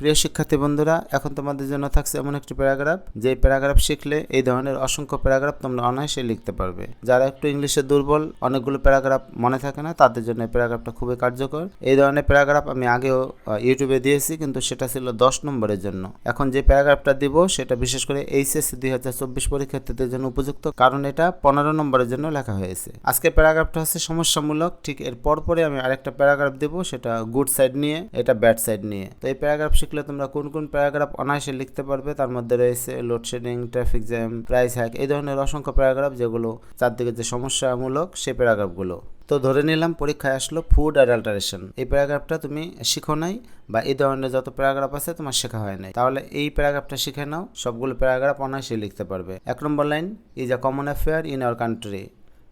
প্রিয় শিক্ষার্থী বন্ধুরা, এখন তোমাদের জন্য থাকছে এমন একটি প্যারাগ্রাফ। যে প্যারাগ্রাফ শিখলে এই ধরনের অসংখ্য প্যারাগ্রাফ তোমরা অনায়াসে লিখতে পারবে। যারা একটু ইংলিশে দুর্বল, অনেকগুলো প্যারাগ্রাফ মনে থাকে না, তাদের জন্য এই প্যারাগ্রাফটা খুবই কার্যকর। এই ধরনের প্যারাগ্রাফ আমি আগেও ইউটিউবে দিয়েছি, কিন্তু সেটা ছিল দশ নম্বরের জন্য। এখন যে প্যারাগ্রাফটা দিব, সেটা বিশেষ করে এইচএসসি দুই হাজার চব্বিশ পরীক্ষার্থীদের জন্য উপযুক্ত, কারণ এটা পনেরো নম্বরের জন্য লেখা হয়েছে। আজকে প্যারাগ্রাফটা হচ্ছে সমস্যামূলক, ঠিক এর পরপরে আমি আরেকটা প্যারাগ্রাফ দেব, সেটা গুড সাইড নিয়ে, এটা ব্যাড সাইড নিয়ে। তো এই প্যারাগ্রাফ শিখলে তোমরা কোন কোন প্যারাগ্রাফ অনায়াসে লিখতে পারবে। তার মধ্যে রয়েছে load shedding traffic jam price hack এই ধরনের অসংখ্য প্যারাগ্রাফ যেগুলো চারদিকে যে সমস্যামূলক সেই প্যারাগ্রাফগুলো। তো ধরে নিলাম পরীক্ষায় আসলো ফুড অ্যাডাল্টারেশন এই প্যারাগ্রাফটা তুমি শিখো নাই বা এই ধরনের যত প্যারাগ্রাফ আছে তোমার শেখা হয় নাই। তাহলে এই প্যারাগ্রাফটা শিখে নাও, সবগুলো প্যারাগ্রাফ অনায়াসে লিখতে পারবে। এক নম্বর line is a common affair in our country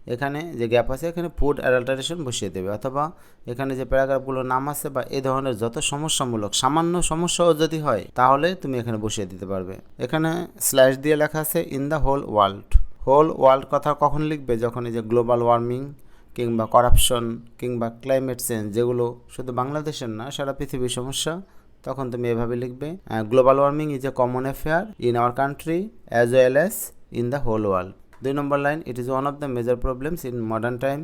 এখানে যে গ্যাপ আছে, এখানে ফুড অ্যাডাল্টারেশন বসিয়ে দেবে। অথবা এখানে যে প্যারাগ্রাফগুলোর নাম আছে বা এ ধরনের যত সমস্যামূলক, সামান্য সমস্যাও যদি হয়, তাহলে তুমি এখানে বসিয়ে দিতে পারবে। এখানে স্ল্যাশ দিয়ে লেখা আছে in the whole world whole world কথা কখন লিখবে? যখন এই যে গ্লোবাল ওয়ার্মিং কিংবা করাপশন কিংবা ক্লাইমেট চেঞ্জ যেগুলো শুধু বাংলাদেশের না, সারা পৃথিবীর সমস্যা, তখন তুমি এভাবে লিখবে global warming is a common affair in our country as well as in the whole world দুই নম্বর line it is one of the major problems in modern time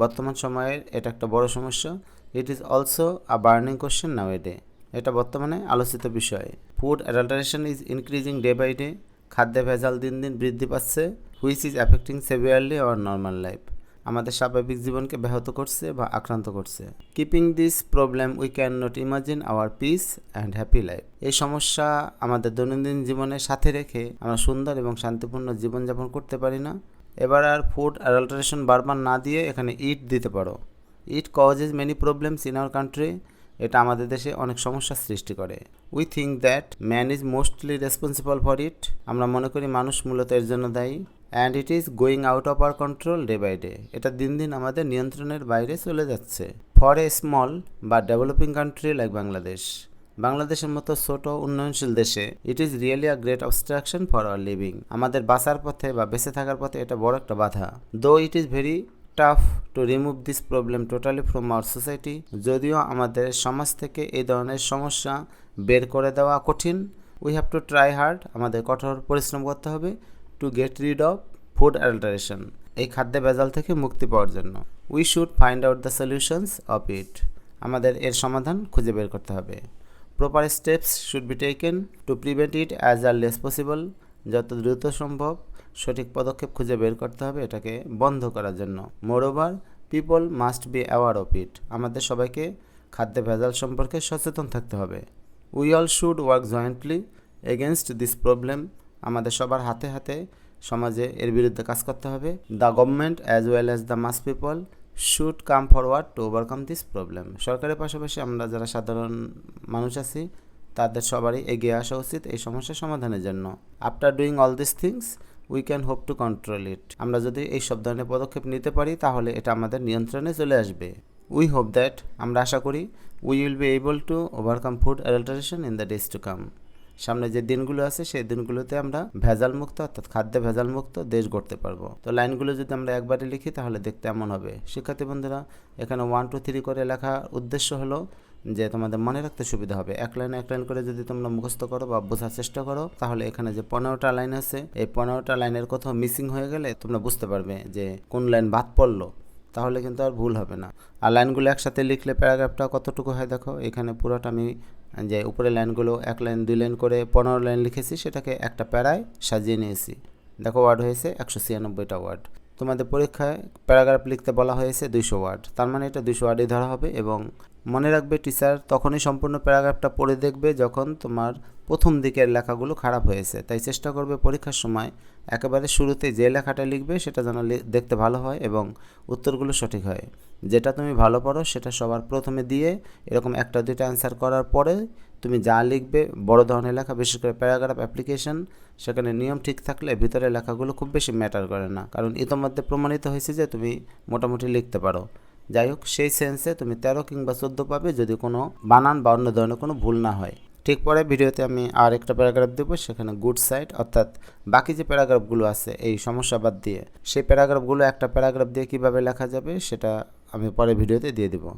বর্তমান সময়ের এটা একটা বড় সমস্যা। It is also a burning question nowadays এটা বর্তমানে আলোচিত বিষয়। Food adulteration is increasing day by day খাদ্যে ভেজাল দিন দিন বৃদ্ধি পাচ্ছে। Which is affecting severely our normal life আমাদের স্বাভাবিক জীবনকে ব্যাহত করছে বা আক্রান্ত করছে। Keeping this problem we can not imagine our peace and happy life এই সমস্যা আমাদের দৈনন্দিন জীবনের সাথে রেখে আমরা সুন্দর এবং শান্তিপূর্ণ জীবনযাপন করতে পারি না। এবার আর ফুড অ্যাডাল্টারেশন বারবার না দিয়ে এখানে ইট দিতে পারো। It causes many problems in our country এটা আমাদের দেশে অনেক সমস্যার সৃষ্টি করে। We think that man is mostly responsible for it আমরা মনে করি মানুষ মূলত এর জন্য দায়ী। And it is going out of our control day by day এটা দিন দিন আমাদের নিয়ন্ত্রণের বাইরে চলে যাচ্ছে। ফর এ স্মল বা ডেভেলপিং কান্ট্রি লাইক বাংলাদেশ বাংলাদেশের মতো ছোট উন্নয়নশীল দেশে it is really a great obstruction for our living আমাদের বাঁচার পথে বা বেঁচে থাকার পথে এটা বড় একটা বাধা। Though it is very tough to remove this problem totally from our society যদিও আমাদের সমাজ থেকে এই ধরনের সমস্যা বের করে দেওয়া কঠিন we have to try hard আমাদের কঠোর পরিশ্রম করতে হবে। To get rid of food alteration এই খাদ্যে ভেজাল থেকে মুক্তি পাওয়ার জন্য। We should find out the solutions of it আমাদের এর সমাধান খুঁজে বের করতে হবে। Proper steps should be taken to prevent it as early less possible যত দ্রুত সম্ভব সঠিক পদক্ষেপ খুঁজে বের করতে হবে এটাকে বন্ধ করার জন্য। Moreover people must be aware of it আমাদের সবাইকে খাদ্যে ভেজাল সম্পর্কে সচেতন থাকতে হবে। We all should work jointly against this problem আমাদের সবার হাতে হাতে সমাজে এর বিরুদ্ধে কাজ করতে হবে। The government as well as the mass people should come forward to overcome this problem সরকারের পাশাপাশি আমরা যারা সাধারণ মানুষ আছি, তাদের সবারই এগিয়ে আসা উচিত এই সমস্যার সমাধানের জন্য। After doing all this things we can hope to control it আমরা যদি এই সব ধরনের পদক্ষেপ নিতে পারি, তাহলে এটা আমাদের নিয়ন্ত্রণে চলে আসবে। উই হোপ দ্যাট আমরা আশা করি we will be able to overcome food adulteration in the days to come সামনে যে দিনগুলো আছে, সেই দিনগুলোতে আমরা ভেজাল মুক্ত অর্থাৎ খাদ্যে ভেজাল মুক্ত দেশ গড়তে পারব। তো লাইনগুলো যদি আমরা একবারে লিখি, তাহলে দেখতে এমন হবে। শিক্ষার্থী বন্ধুরা, এখানে ওয়ান টু থ্রি করে লেখার উদ্দেশ্য হলো যে তোমাদের মনে রাখতে সুবিধা হবে। এক লাইন এক লাইন করে যদি তোমরা মুখস্থ করো বা বোঝার চেষ্টা করো, তাহলে এখানে যে পনেরোটা লাইন আছে, এই পনেরোটা লাইনের কোথাও মিসিং হয়ে গেলে তোমরা বুঝতে পারবে যে কোন লাইন বাদ পড়ল, তাহলে কিন্তু আর ভুল হবে না। আর লাইনগুলো একসাথে লিখলে প্যারাগ্রাফটা কতটুকু হয় দেখো, এখানে পুরোটা আমি যে উপরে লাইনগুলো এক লাইন, দুই লাইন করে পনেরো লাইন লিখেছি, সেটাকে একটা প্যারায় সাজিয়ে নিয়েছি। দেখো ওয়ার্ড হয়েছে একশো ছিয়ানব্বইটা ওয়ার্ড তোমাদের পরীক্ষায় প্যারাগ্রাফ লিখতে বলা হয়েছে দুইশো ওয়ার্ড। তার মানে এটা দুইশো ওয়ার্ডই ধরা হবে এবং মনে রাখবে টিচার তখনই সম্পূর্ণ প্যারাগ্রাফটা পড়ে দেখবে যখন তোমার প্রথম দিকের লেখাগুলো খারাপ হয়েছে। তাই চেষ্টা করবে পরীক্ষার সময় একেবারে শুরুতে যে লেখাটা লিখবে সেটা যেন দেখতে ভালো হয় এবং উত্তরগুলো সঠিক হয়। যেটা তুমি ভালো পড়ো সেটা সবার প্রথমে দিয়ে এরকম একটা দুইটা অ্যান্সার করার পরে তুমি যা লিখবে বড় ধরনের লেখা, বিশেষ করে প্যারাগ্রাফ অ্যাপ্লিকেশন সেখানে নিয়ম ঠিক থাকলে ভিতরে লেখাগুলো খুব বেশি ম্যাটার করে না। কারণ ইতোমধ্যে প্রমাণিত হয়েছে যে তুমি মোটামুটি লিখতে পারো। যাই হোক, সেই সেন্সে তুমি তেরো কিংবা চোদ্দ পাবে যদি কোনো বানান বা অন্য ধরনের কোনো ভুল না হয়। ঠিক পরে ভিডিওতে আমি আর একটা প্যারাগ্রাফ দেবো, সেখানে গুড সাইড অর্থাৎ বাকি যে প্যারাগ্রাফগুলো আছে, এই সমস্যা বাদ দিয়ে। সেই প্যারাগ্রাফগুলো একটা প্যারাগ্রাফ দিয়ে কীভাবে লেখা যাবে, সেটা আমি পরে ভিডিওতে দিয়ে দেবো।